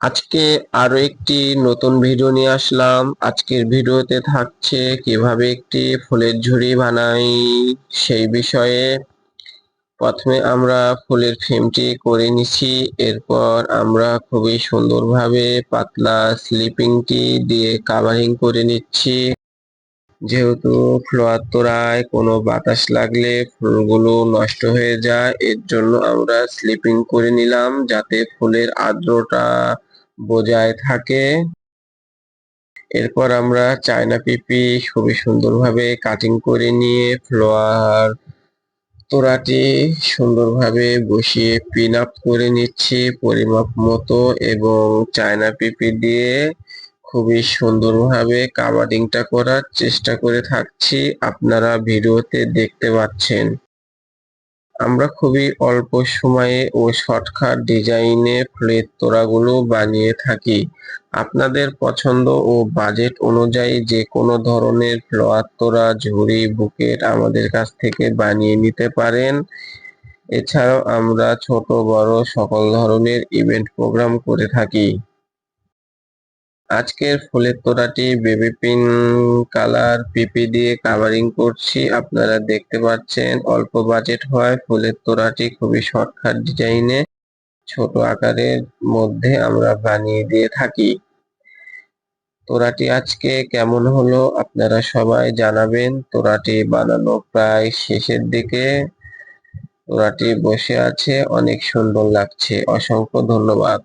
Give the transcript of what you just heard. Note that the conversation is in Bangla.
আজকে আরও একটি নতুন ভিডিও নিয়ে আসলাম। আজকের ভিডিওতে থাকছে কীভাবে একটি ফুলের ঝুড়ি বানাই সেই বিষয়ে। প্রথমে আমরা ফুলের ফ্রেমটি করে নিছি। এরপর আমরা খুবই সুন্দরভাবে পাতলা স্লিপিংটি দিয়ে কাভারিং করে নিচ্ছি। যেহেতু ফ্লোয়ার তোড়ায় কোনো বাতাস লাগলে ফুলগুলো নষ্ট হয়ে যায়, এর জন্য আমরা স্লিপিং করে নিলাম যাতে ফুলের আর্দ্রতা বজায় থাকে। এরপর আমরা চায়না পিপি খুবই সুন্দরভাবে কাটিং করে নিয়ে ফ্লোয়ার তোড়াটি সুন্দরভাবে বসিয়ে পিন আপ করে নিচ্ছি পরিমাপ মতো এবং চায়না পিপি দিয়ে খুবই সুন্দরভাবে কাভারিংটা করার চেষ্টা করে থাকছি, আপনারা ভিডিওতে দেখতে পাচ্ছেন। আমরা খুবই অল্প সময়ে ও শর্টকাট ডিজাইনে ফুলের তোড়াগুলো বানিয়ে থাকি। আপনাদের পছন্দ ও বাজেট অনুযায়ী যে কোনো ধরনের ফ্লোয়ার তোড়া, ঝুড়ি, বুকেট আমাদের কাছ থেকে বানিয়ে নিতে পারেন। এছাড়াও আমরা ছোট, বড় সকল ধরনের ইভেন্ট প্রোগ্রাম করে থাকি। আজকের ফুলের তোড়াটি বেবি পিন কালার পিপি দিয়ে কাভারিং করছি। আপনারা দেখতে পাচ্ছেন, অল্প বাজেট হয়। ফুলের তোড়াটি খুবই শর্টকাট ডিজাইনে ছোট আকারের মধ্যে আমরা বানিয়ে দিয়ে থাকি। তোরাটি আজকে কেমন হলো আপনারা সবাই জানাবেন। তোরাটি বানানো প্রায় শেষের দিকে। তোরাটি বসে আছে, অনেক সুন্দর লাগছে। অসংখ্য ধন্যবাদ।